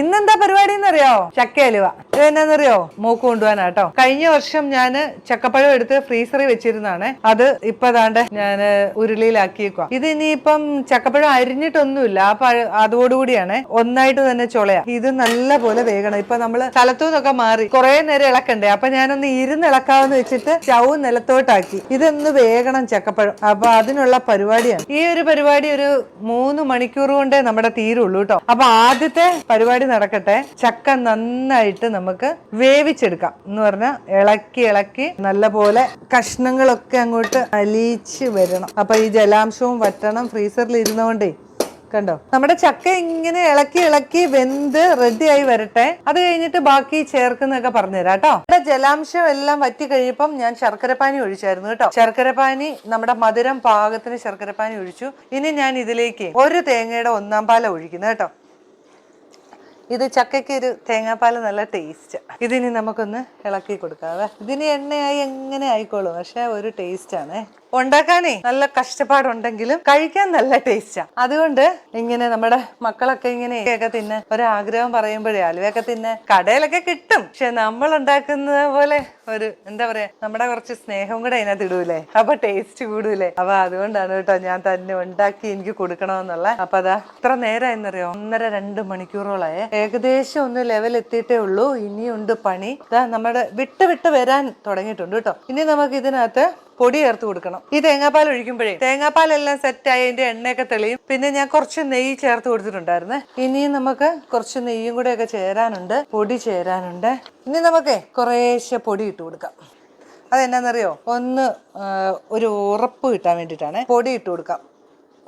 ഇന്നെന്താ എന്നറിയോ ചക്കയലുവ. ഇത് എന്നാന്നറിയോ? മൂക്ക് കൊണ്ടുപോകാനാട്ടോ. കഴിഞ്ഞ വർഷം ഞാൻ ചക്കപ്പഴം എടുത്ത് ഫ്രീസറിൽ വെച്ചിരുന്നാണ് അത് ഇപ്പൊ താണ്ട് ഞാൻ ഉരുളിയിലാക്കിയേക്കുക ഇത് ഇനിയിപ്പം ചക്കപ്പഴം അരിഞ്ഞിട്ടൊന്നുമില്ല. ആ പഴ അതോടുകൂടിയാണ് ഒന്നായിട്ട് തന്നെ ചുളയാ. ഇത് നല്ല പോലെ വേഗണം ഇപ്പൊ നമ്മൾ സ്ഥലത്തു നിന്നൊക്കെ മാറി കുറെ നേരം ഇളക്കണ്ടേ? അപ്പൊ ഞാനൊന്ന് ഇരുന്ന് ഇളക്കാവെന്ന് വെച്ചിട്ട് ചവ് നിലത്തോട്ടാക്കി. ഇതൊന്ന് വേഗണം ചക്കപ്പഴം. അപ്പൊ അതിനുള്ള പരിപാടിയാണ്. ഈ ഒരു പരിപാടി ഒരു മൂന്ന് മണിക്കൂർ കൊണ്ടേ നമ്മുടെ തീരുള്ളൂ കേട്ടോ അപ്പൊ ആദ്യത്തെ പരിപാടി നടക്കട്ടെ. ചക്ക നന്നായിട്ട് നമുക്ക് വേവിച്ചെടുക്കാം. എന്ന് പറഞ്ഞാൽ ഇളക്കി ഇളക്കി നല്ല പോലെ കഷ്ണങ്ങളൊക്കെ അങ്ങോട്ട് അലിയിച്ച് വരണം. അപ്പൊ ഈ ജലാംശവും വറ്റണം. ഫ്രീസറിൽ ഇരുന്നുകൊണ്ടേ കണ്ടോ? നമ്മുടെ ചക്ക ഇങ്ങനെ ഇളക്കി ഇളക്കി വെന്ത് റെഡിയായി വരട്ടെ. അത് കഴിഞ്ഞിട്ട് ബാക്കി ചേർക്കുന്നൊക്കെ പറഞ്ഞുതരാം കേട്ടോ. നമ്മുടെ ജലാംശം എല്ലാം വറ്റി കഴിയുമ്പം ഞാൻ ശർക്കരപ്പാനി ഒഴിച്ചായിരുന്നു കേട്ടോ. ശർക്കരപ്പാനി നമ്മുടെ മധുരം പാകത്തിന് ശർക്കരപ്പാനി ഒഴിച്ചു. ഇനി ഞാൻ ഇതിലേക്ക് ഒരു തേങ്ങയുടെ ഒന്നാം പാല ഒഴിക്കുന്നു കേട്ടോ. ഇത് ചക്കയ്ക്ക് ഒരു തേങ്ങാപ്പാൽ നല്ല ടേസ്റ്റ് ഇതിനി നമുക്കൊന്ന് ഇളക്കി കൊടുക്കാവേ ഇതിന് എണ്ണയായി എങ്ങനെ ആയിക്കോളും. പക്ഷെ ഒരു ടേസ്റ്റ് ആണ്. ഉണ്ടാക്കാനേ നല്ല കഷ്ടപ്പാടുണ്ടെങ്കിലും കഴിക്കാൻ നല്ല ടേസ്റ്റാ. അതുകൊണ്ട് ഇങ്ങനെ നമ്മുടെ മക്കളൊക്കെ ഇങ്ങനെ ഒക്കെ തിന്ന് ഒരാഗ്രഹം പറയുമ്പോഴേ അലുവയൊക്കെ തിന്ന് കടയിലൊക്കെ കിട്ടും. പക്ഷെ നമ്മൾ ഉണ്ടാക്കുന്നത് പോലെ ഒരു എന്താ പറയാ നമ്മുടെ കുറച്ച് സ്നേഹം കൂടെ അതിനകത്ത് ഇടൂലേ. അപ്പൊ ടേസ്റ്റ് കൂടൂലേ. അപ്പൊ അതുകൊണ്ടാണ് കേട്ടോ ഞാൻ തന്നെ ഉണ്ടാക്കി എനിക്ക് കൊടുക്കണമെന്നുള്ള. അപ്പൊ അതാ ഇത്ര നേരം എന്നറിയോ ഒന്നര രണ്ട് മണിക്കൂറോളായേ. ഏകദേശം ഒന്ന് ലെവൽ എത്തിയിട്ടേ ഉള്ളൂ. ഇനിയുണ്ട് പണി. ഇതാ നമ്മുടെ വിട്ട് വിട്ട് വരാൻ തുടങ്ങിയിട്ടുണ്ട് കേട്ടോ. ഇനി നമുക്ക് ഇതിനകത്ത് പൊടി ചേർത്ത് കൊടുക്കണം. ഈ തേങ്ങാപ്പാൽ ഒഴിക്കുമ്പോഴേ തേങ്ങാപ്പാലെല്ലാം സെറ്റായി അതിന്റെ എണ്ണയൊക്കെ തെളിയും. പിന്നെ ഞാൻ കുറച്ച് നെയ്യ് ചേർത്ത് കൊടുത്തിട്ടുണ്ടായിരുന്നു. ഇനിയും നമുക്ക് കുറച്ച് നെയ്യും കൂടെ ഒക്കെ ചേരാനുണ്ട്. പൊടി ചേരാനുണ്ട്. ഇനി നമുക്ക് കുറേശ്ശെ പൊടി ഇട്ട് കൊടുക്കാം. അതെന്നാന്നറിയോ? ഒന്ന് ഒരു ഉറപ്പ് കിട്ടാൻ വേണ്ടിയിട്ടാണ്. പൊടി ഇട്ട് കൊടുക്കാം.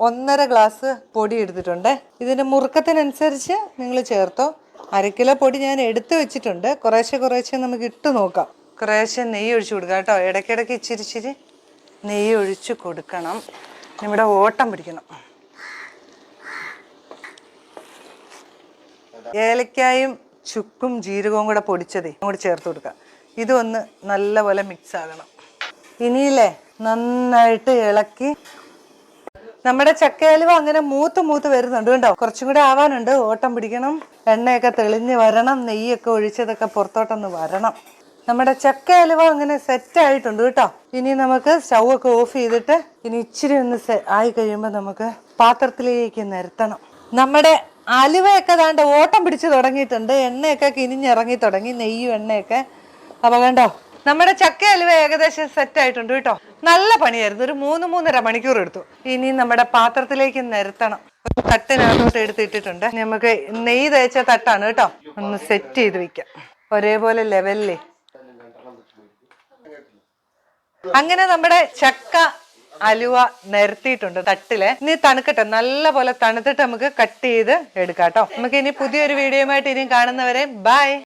ഒന്നര ഗ്ലാസ് പൊടി എടുത്തിട്ടുണ്ട്. ഇതിന്റെ മുറുക്കത്തിനനുസരിച്ച് നിങ്ങൾ ചേർത്തോ. അര കിലോ പൊടി ഞാൻ എടുത്തു വെച്ചിട്ടുണ്ട്. കുറേശ്ശെ കുറേശ്ശെ നമുക്ക് ഇട്ട് നോക്കാം. കുറേശ്ശെ നെയ്യ് ഒഴിച്ച് കൊടുക്കുക കേട്ടോ. ഇടയ്ക്കിടയ്ക്ക് ഇച്ചിരി ഇച്ചിരി നെയ്യ് ഒഴിച്ച് കൊടുക്കണം. ഇവിടെ ഓട്ടം പിടിക്കണം. ഏലക്കായും ചുക്കും ജീരകവും കൂടെ പൊടിച്ചതേ അങ്ങോട്ട് ചേർത്ത് കൊടുക്കാം ഇതൊന്ന് നല്ലപോലെ മിക്സ് ആകണം. ഇനിയില്ലേ നന്നായിട്ട് ഇളക്കി. നമ്മുടെ ചക്കയലുവ അങ്ങനെ മൂത്ത് മൂത്ത് വരുന്നുണ്ട് കേട്ടോ. കുറച്ചും കൂടെ ആവാനുണ്ട്. ഓട്ടം പിടിക്കണം. എണ്ണയൊക്കെ തെളിഞ്ഞ് വരണം. നെയ്യൊക്കെ ഒഴിച്ചതൊക്കെ പുറത്തോട്ടൊന്ന് വരണം. നമ്മുടെ ചക്ക അലുവ അങ്ങനെ സെറ്റ് ആയിട്ടുണ്ട് കേട്ടോ. ഇനി നമുക്ക് സ്റ്റൗ ഒക്കെ ഓഫ് ചെയ്തിട്ട് ഇനി ഇച്ചിരി ഒന്ന് ആയി കഴിയുമ്പോൾ നമുക്ക് പാത്രത്തിലേക്ക് നിരത്തണം നമ്മുടെ അലുവയൊക്കെ ദാണ്ട് ഓട്ടം പിടിച്ച് തുടങ്ങിയിട്ടുണ്ട്. എണ്ണയൊക്കെ കിനിഞ്ഞിറങ്ങി തുടങ്ങി. നെയ്യും എണ്ണയൊക്കെ. അപ്പൊ കണ്ടോ നമ്മുടെ ചക്ക അലുവ ഏകദേശം സെറ്റ് ആയിട്ടുണ്ട് കേട്ടോ. നല്ല പണിയായിരുന്നു. ഒരു മൂന്ന് മൂന്നര മണിക്കൂർ എടുത്തു. ഇനി നമ്മുടെ പാത്രത്തിലേക്ക് നിരത്തണം ഒരു തട്ടിനകത്തോട്ട് എടുത്തിട്ടിട്ടുണ്ട്. നമുക്ക് നെയ്യ് തേച്ച തട്ടാണ് കേട്ടോ. ഒന്ന് സെറ്റ് ചെയ്ത് വെക്കാം. ഒരേപോലെ ലെവലിലേ അങ്ങനെ നമ്മുടെ ചക്ക അലുവ നിരത്തിയിട്ടുണ്ട് തട്ടിൽ. ഇനി തണുക്കട്ടെ. നല്ല പോലെ തണുത്തിട്ട് നമുക്ക് കട്ട് ചെയ്ത് എടുക്കാം കേട്ടോ. നമുക്ക് ഇനി പുതിയൊരു വീഡിയോയുമായിട്ട് ഇനിയും കാണുന്നവരെ ബൈ